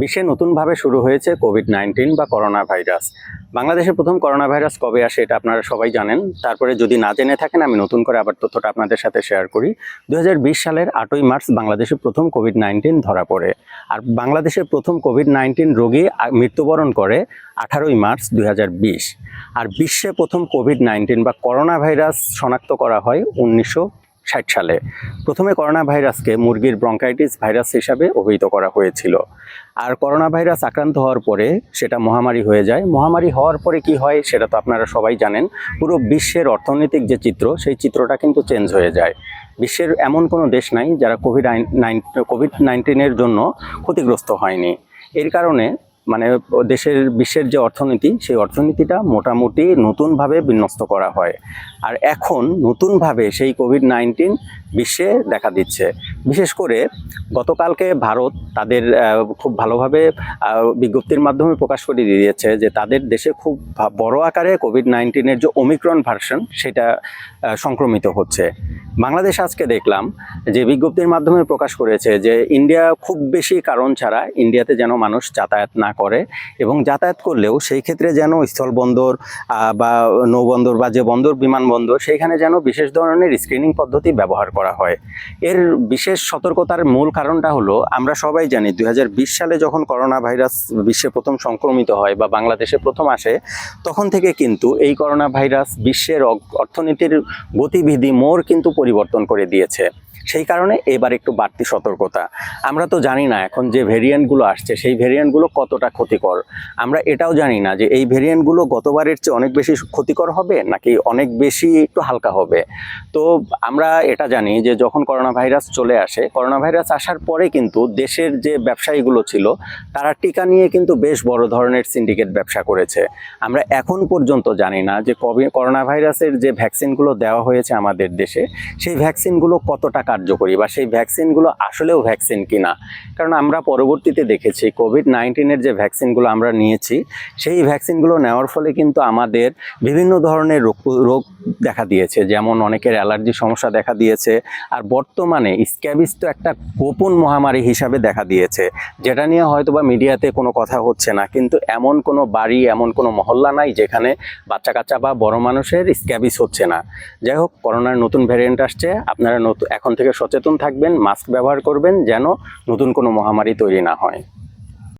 বিশ্বে নতুনভাবে শুরু হয়েছে কোভিড নাইন্টিন বা করোনা ভাইরাস বাংলাদেশে প্রথম করোনা ভাইরাস কবে আসে এটা আপনারা সবাই জানেন। তারপরে যদি না জেনে থাকেন, আমি নতুন করে আবার তথ্যটা আপনাদের সাথে শেয়ার করি। দু হাজার বিশ সালের আটই মার্চ বাংলাদেশে প্রথম কোভিড নাইন্টিন ধরা পড়ে। আর বাংলাদেশের প্রথম কোভিড নাইন্টিন রোগী মৃত্যুবরণ করে আঠারোই মার্চ দু হাজার বিশ। আর বিশ্বে প্রথম কোভিড নাইন্টিন বা করোনা ভাইরাস শনাক্ত করা হয় উনিশশো ষাট সালে। প্রথমে করোনা ভাইরাসকে মুরগির ব্রঙ্কাইটিস ভাইরাস হিসাবে অভিহিত করা হয়েছিল। আর করোনা ভাইরাস আক্রান্ত হওয়ার পরে সেটা মহামারী হয়ে যায়। মহামারী হওয়ার পরে কি হয় সেটা তো আপনারা সবাই জানেন। পুরো বিশ্বের অর্থনৈতিক যে চিত্র, সেই চিত্রটা কিন্তু চেঞ্জ হয়ে যায়। বিশ্বের এমন কোনো দেশ নাই যারা কোভিড নাইন কোভিড নাইন্টিনের জন্য ক্ষতিগ্রস্ত হয়নি। এর কারণে মানে দেশের বিশ্বের যে অর্থনীতি, সেই অর্থনীতিটা মোটামুটি নতুনভাবে বিন্যস্ত করা হয়। আর এখন নতুনভাবে সেই কোভিড নাইন্টিন বিশ্বে দেখা দিচ্ছে। বিশেষ করে গতকালকে ভারত তাদের খুব ভালোভাবে বিজ্ঞপ্তির মাধ্যমে প্রকাশ করে দিয়েছে যে তাদের দেশে খুব বড় আকারে কোভিড নাইন্টিনের যে ওমিক্রন ভার্সন সেটা সংক্রমিত হচ্ছে। বাংলাদেশ আজকে দেখলাম যে বিজ্ঞপ্তির মাধ্যমে প্রকাশ করেছে যে ইন্ডিয়া খুব বেশি কারণ ছাড়া ইন্ডিয়াতে যেন মানুষ যাতায়াত না করে এবং যাতায়াত করলেও সেই ক্ষেত্রে যেন স্থলবন্দর বা নৌবন্দর বা যে বন্দর, বিমানবন্দর, সেইখানে যেন বিশেষ ধরনের স্ক্রিনিং পদ্ধতি ব্যবহার করা হয়। এর বিশেষ সতর্কতার মূল কারণটা হলো, আমরা সবাই জানি দুই হাজার বিশ সালে যখন করোনা ভাইরাস বিশ্বে প্রথম সংক্রমিত হয় বা বাংলাদেশে প্রথম আসে, তখন থেকে কিন্তু এই করোনা ভাইরাস বিশ্বের অর্থনীতির গতিবিধি মোর কিন্তু পরিবর্তন করে দিয়েছে। সেই কারণে এবার একটু বাড়তি সতর্কতা। আমরা তো জানি না এখন যে ভেরিয়েন্টগুলো আসছে, সেই ভেরিয়েন্টগুলো কতটা ক্ষতিকর? আমরা এটাও জানি না যে এই ভেরিয়েন্টগুলো গতবারের চেয়ে অনেক বেশি ক্ষতিকর হবে নাকি অনেক বেশি একটু হালকা হবে? তো আমরা এটা জানি যে যখন করোনা ভাইরাস চলে আসে করোনা ভাইরাস আসার পরে কিন্তু দেশের যে ব্যবসায়ীগুলো ছিল, তারা টিকা নিয়ে কিন্তু বেশ বড় ধরনের সিন্ডিকেট ব্যবসা করেছে। আমরা এখন পর্যন্ত জানি না যে কবে করোনা ভাইরাসের যে ভ্যাকসিনগুলো দেওয়া হয়েছে আমাদের দেশে, সেই ভ্যাকসিনগুলো কতটা কার্যকরী বা সেই ভ্যাকসিনগুলো আসলেও ভ্যাকসিন কিনা? কারণ আমরা পরবর্তীতে দেখেছি কোভিড নাইন্টিনের যে ভ্যাকসিনগুলো আমরা নিয়েছি, সেই ভ্যাকসিনগুলো নেওয়ার ফলে কিন্তু আমাদের বিভিন্ন ধরনের রোগ রোগ দেখা দিয়েছে। যেমন অনেকের অ্যালার্জি সমস্যা দেখা দিয়েছে, আর বর্তমানে স্ক্যাবিস তো একটা গোপন মহামারী হিসাবে দেখা দিয়েছে, যেটা নিয়ে হয়তো বা মিডিয়াতে কোনো কথা হচ্ছে না। কিন্তু এমন কোনো বাড়ি, এমন কোনো মহল্লা নাই যেখানে বাচ্চা কাচ্চা বা বড় মানুষের স্ক্যাবিস হচ্ছে না। যাই হোক, করোনার নতুন ভ্যারিয়েন্ট আসছে, আপনারা নতুন এখন থেকে সচেতন থাকবেন মাস্ক ব্যবহার করবেন যেন নতুন কোনো মহামারী তৈরি না হয়।